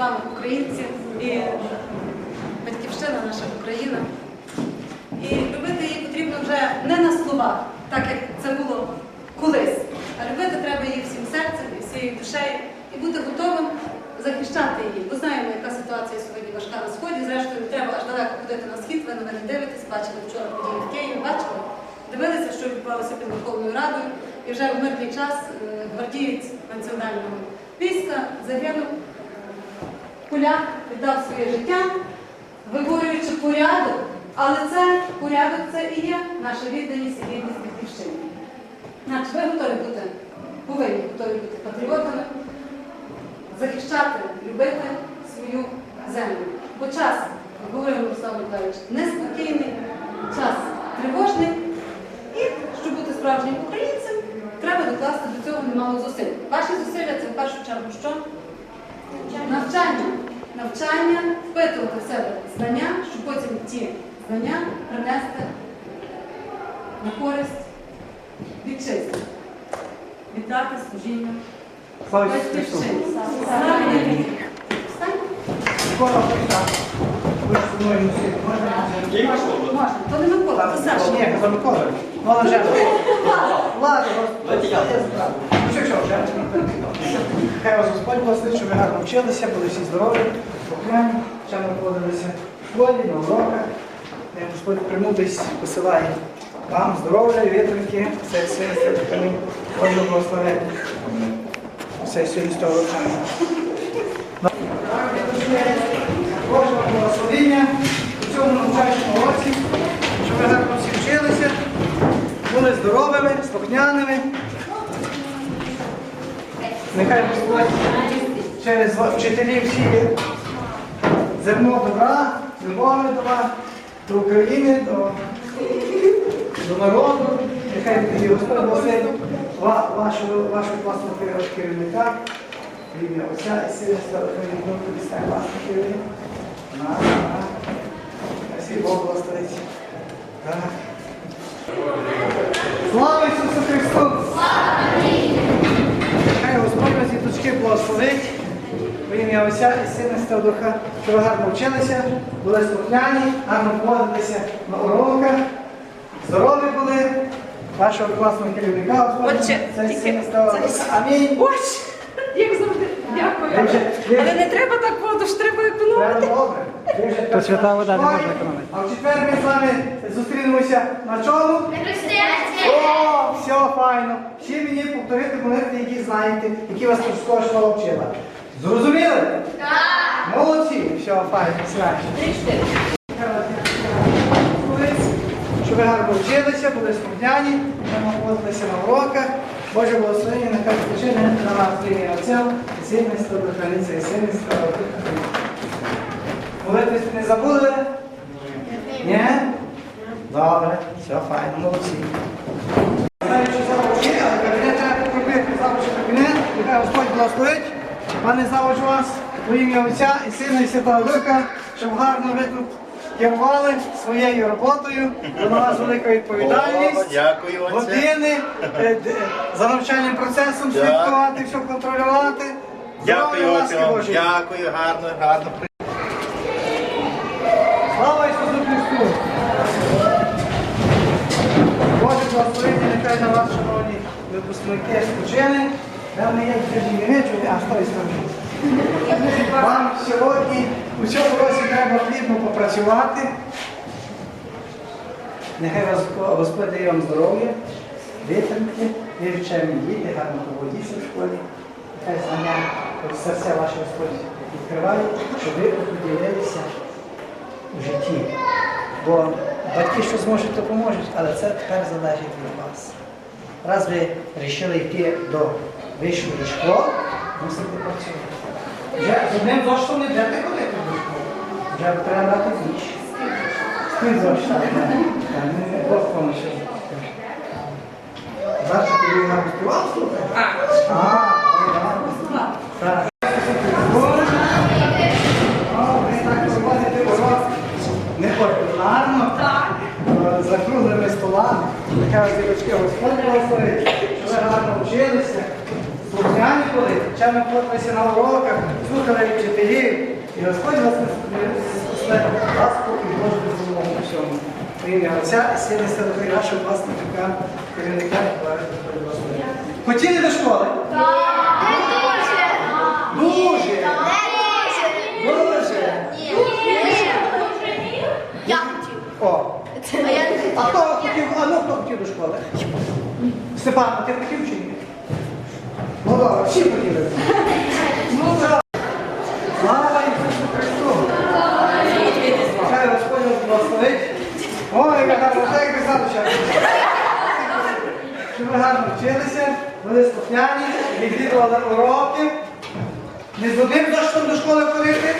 вами українці і батьківщина наша Україна. І любити її потрібно вже не на словах, так як це було колись, а любити треба її всім серцем і всією душею і бути готовим захищати її. Бо знаємо, яка ситуація сьогодні важка на сході. Зрештою, треба аж далеко ходити на схід. Ви на мене дивитесь, бачили вчора події в Києві, бачили, дивилися, що відбувалося під Верховною Радою. І вже в мирний час е, гвардієць національного війська загинув. Поляк віддав своє життя, виборюючи порядок, але це порядок це і є наша відданість і гідність батьківщини. Значить, ви готові бути, повинні готові бути патріотами, захищати, любити свою землю. Бо час, як говорив Руслан Миколаївич, неспокійний, час тривожний. І щоб бути справжнім українцем, треба докласти до цього немало зусиль. Ваші зусилля це в першу чергу що? Навчання. Навчання, впитувати в себе знання, щоб потім ті знання принести на користь вітчизні. Віддати служіння можна? Можна. То не Микола, то Саша. Ладно, Хай вас Господь благословить, щоб ви гарно вчилися, були всі здорові, окремо, чим проводилися в школі, на уроках. Хай Господь примудись посилає вам здоров'я, вітринки, все, все, все, все, Боже благословення. Все, сьогодні з того навчання. Божого благословення у цьому навчальному році, щоб ви гарно всі вчилися, були здоровими, слухняними. Нехай Господь через вчителів сіє зерно добра, любові до до України, до, до народу. Нехай і Господь благословить ва- вашого, вашого класного керів- керівника. Ім'я Отця і Сина і Святого Духа, тобі стань власне керівник. На, на. Бог благословить. Так. Слава Ісусу Христу! Хай Господь благословить. В ім'я Отця і Сина Святого Духа, що ви гарно вчилися, були слухняні, гарно поводилися на уроках, здорові були. Вашого класного керівника, Господа, це Сина Святого Духа. Амінь. Ось, як завжди. Дякую. Але не треба так воду, ж треба економити. Треба добре. То свята вода не можна економити. А в четвер ми з вами зустрінемося на чому? О, все файно. Ще мені повторити молитви, які знаєте, які вас Христова школа вчила. Зрозуміли? Так. Молодці. Все файно, краще. Щоб ви гарно вчилися, були слухняні, ми поводилися на уроках. Боже благословення, нехай спочине на вас ім'я Отця, і Сина, і Святого Духа, і Сина, і Святого Духа. Молитись не забули? Ні? Добре, все файно, молодці. Знаю, що завод є, але кабінет треба покропити заводчий кабінет. Нехай Господь благословить. Пане заводжу вас, во ім'я Отця і Сина, і Святого Духа, щоб гарно ви тут керували своєю роботою. Бо на вас велика відповідальність. Дякую. Години е, д- за навчальним процесом слідкувати, все контролювати. Дякую, ласки. Божої. Дякую, гарно, гарно. Слава Ісусу Боже благословення, нехай на вас, шановні випускники, спочили. Певне, я кажу, не вичу, а що і скажу. Вам сьогодні у цьому році треба плідно попрацювати. Нехай вас Господь дає вам здоров'я, витримки, вивчені діти, гарно поводіться в школі. Нехай знання серця ваше Господь відкриває, щоб ви поділилися у житті. Бо батьки що зможуть, то поможуть, але це тепер залежить від вас. Раз ви вирішили йти до вищої школи, мусите працювати. Вже з одним зоштом не йдете ходити до школи. Вже треба брати більше. З? Так, не Бог поможе. Завтра тобі на співав слухати? А, ну. Так. О, ви так проводите урок неординарно, е, за круглими столами. Нехай вас Господь благословить, що ви гарно вчилися, слухняні були, чемно плотилися на уроках, слухали вчителів. І Господь вас вас поки Боже допомогу всьому. Ім'я Отця і Сина Святого нашого власника, керівника Хотіли до школи? Дуже! Дуже! Я хотів. О! А я не А хотів. хто хотів, а ну хто хотів до школи? Степан, ти хотів чи ні? Ну добре, всі хотіли. Ну. Слава Ісусу Христу! Хай Господь вас благословить. Ой, яка гарна, так як писати час. Щоб ви гарно вчилися, були слухняні, відвідували уроки. Не з одним зошитом до школи ходити.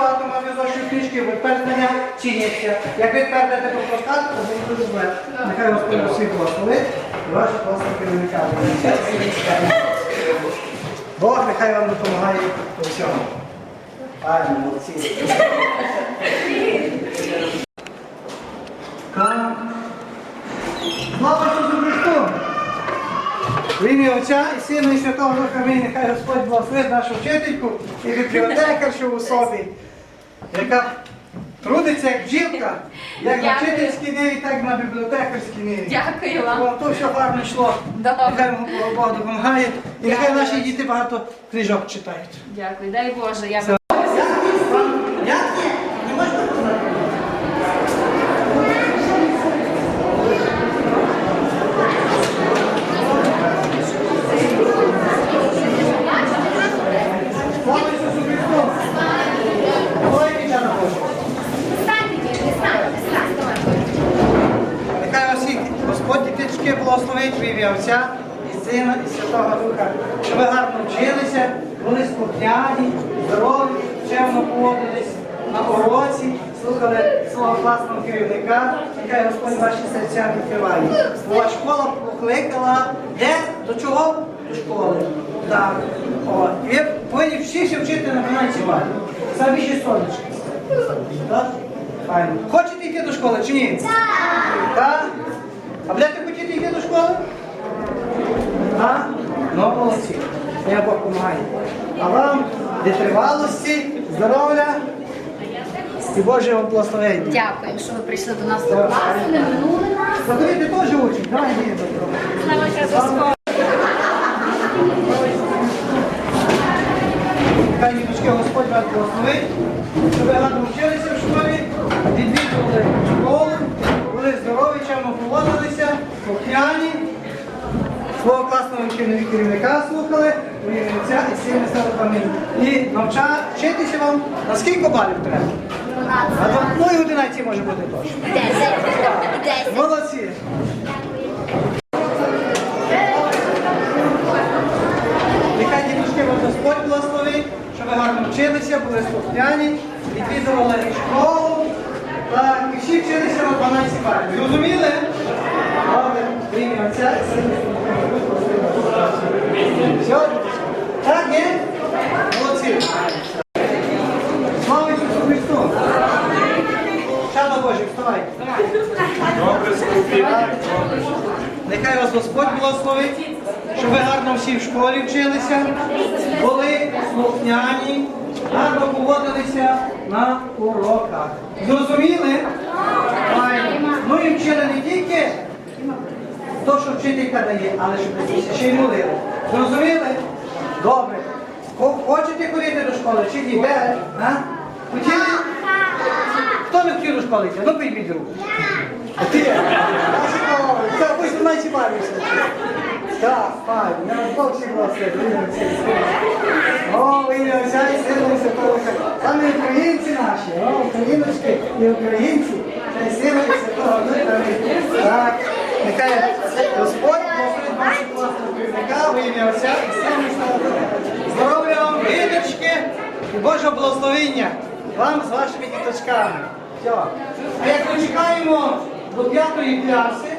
Мати зошитів книжки, відпернення чиняться. Як ви передете по площадку, то буде дуже зле. Нехай Господь усіх благословить і ваші власні керівника. Бог нехай вам допомагає у всьому. Правильно, молодці. Слава Ісусу Христу! В ім'я Отця і Сина і Святого Духа Амінь. Нехай Господь благословить нашу вчительку і бібліотекаршу у собі, яка трудиться як жінка, як на Дякую. вчительській ниві, так і на бібліотекарській ниві. Дякую вам. Вам то все гарно йшло. Добре. Нехай вам Бог допомагає. І нехай наші діти багато книжок читають. Дякую, дай Боже. Я ні? Не можна познати? Слава Ісусу Христу! Ой, дівчата Божі! Нехай вас всіх Господь діточки благословить в ім'я Отця і Сина і Святого Духа, щоб ви гарно вчилися, були слухняні, здорові, чемно поводились на уроці, слухали свого класного керівника, нехай Господь ваші серця відкриває. Бо школа покликала де? До чого? До школи. Так. О, і ви повинні всі ще вчити на 12 балів. Самі ще сонечки. Так? Файно. Хочете йти до школи чи ні? Так? А будете хотіти йти до школи? Так? Ну, молодці. Я Бог допомагає. А вам витривалості, здоров'я і Божого благословення. Дякую, що ви прийшли до нас до класу, не минули нас. Заходите теж учень. Давай, добро. Хай діточки Господь вас благословить, щоб ви гарно вчилися в школі, відвідували школу, були здорові, чемно поводилися, слухняні, свого класного керівника- керівника слухали, і сильно стали пам'ятні. І навча, вчитися вам на скільки балів треба? Ну і 11 може бути точно. Десять. Десять. Молодці. Нехай діточки вас Господь благословить, щоб ви гарно вчилися, були слухняні, відвідували школу. Так, і всі вчилися на 12 балів. Зрозуміли? Отця. Все? Так, ні? Молодці. Слава Ісусу Христу! Добре, скупі. Нехай вас Господь благословить, щоб ви гарно всі в школі вчилися, були слухняні, гарно поводилися на уроках. Зрозуміли? Ну і вчили не тільки то, що вчителька дає, але щоб ви ще й молили. Зрозуміли? Добре. Хочете ходити до школи? Чи ні? Де? Хотіли? Хто не хотів до? Ну підіть руку. Ти? Пусть вона бавишся. Так, файно. Я вас Бог. О, ви ім'я Отця і і Святого. Саме українці наші, о, україночки і українці, Сина і Святого Духа. Так, нехай Господь благословить вашу класного керівника, в ім'я Отця і Сина і Святого. Здоров'я вам, діточки, і Божого благословення вам з вашими діточками. А як ми чекаємо до п'ятої класи,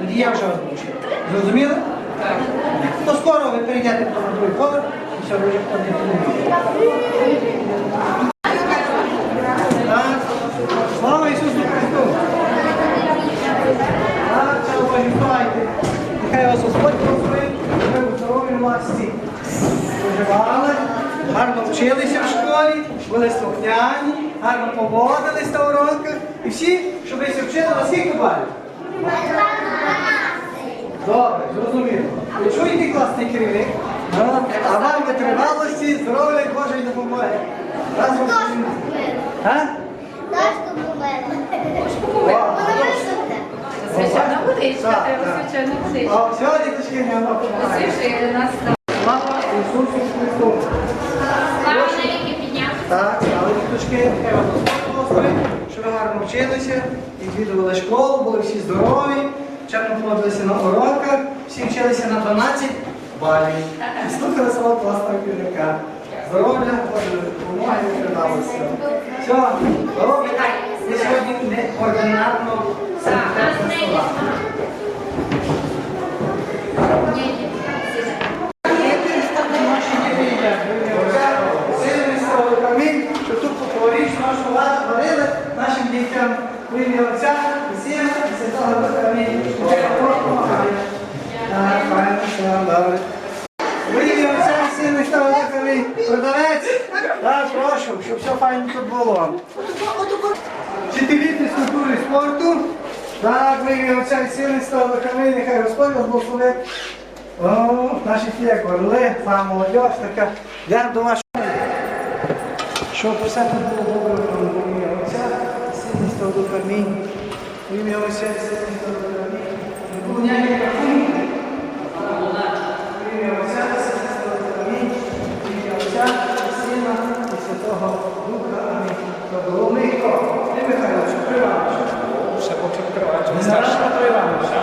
тоді я вже вас. Зрозуміли? То скоро ви перейдете на другий поверх, і все, ви вже ходите. Так. Слава Ісусу Христу! Так, слава Богу, вставайте. Нехай вас Господь благословить. виживали, гарно вчилися в школі, були слухняні, гарно поводились на уроках. І всі, щоб ви всі вчили, на скільки балів? Добре, зрозуміло. Ви чуєте класний керівник? Ну, А вам витривалості, здоров'я і Божої допомоги. Разом? Дашку помила. О, Священна водичка, треба священна водичка. А все, діточки, не воно допомагає. Ісусу Христу! Так, але діточки, хай вам Господь щоб ви гарно вчилися, відвідували школу, були всі здорові, чемно поводилися на уроках, всі вчилися на 12 балів. І слухали свого класного керівника. Здоров'я, допомоги і придалося. Все, добре. Ми сьогодні неординарно санітарна слова. Сильний слава камінь, що тут поговориш нашу владу говорили нашим дітям в ім'я Отця, і Сина, і Святого Духа. Амінь. Бог допомагає. Так, файно, все, добре. В ім'я Отця, і Сина, і Святого Духа. Амінь. Продавець, так, тут було. Вчителі фізкультури спорту. Так, в ім'я Отця і Сина, і Святого Духа. Амінь. Нехай Господь вас. Наші як орли, та молодь така. Йдемо до вашого. Щоб все тут було добре, ім'я Отця, Сина, і Святого Духа. Амінь. В ім'я Отця, і Сина, і Descansa.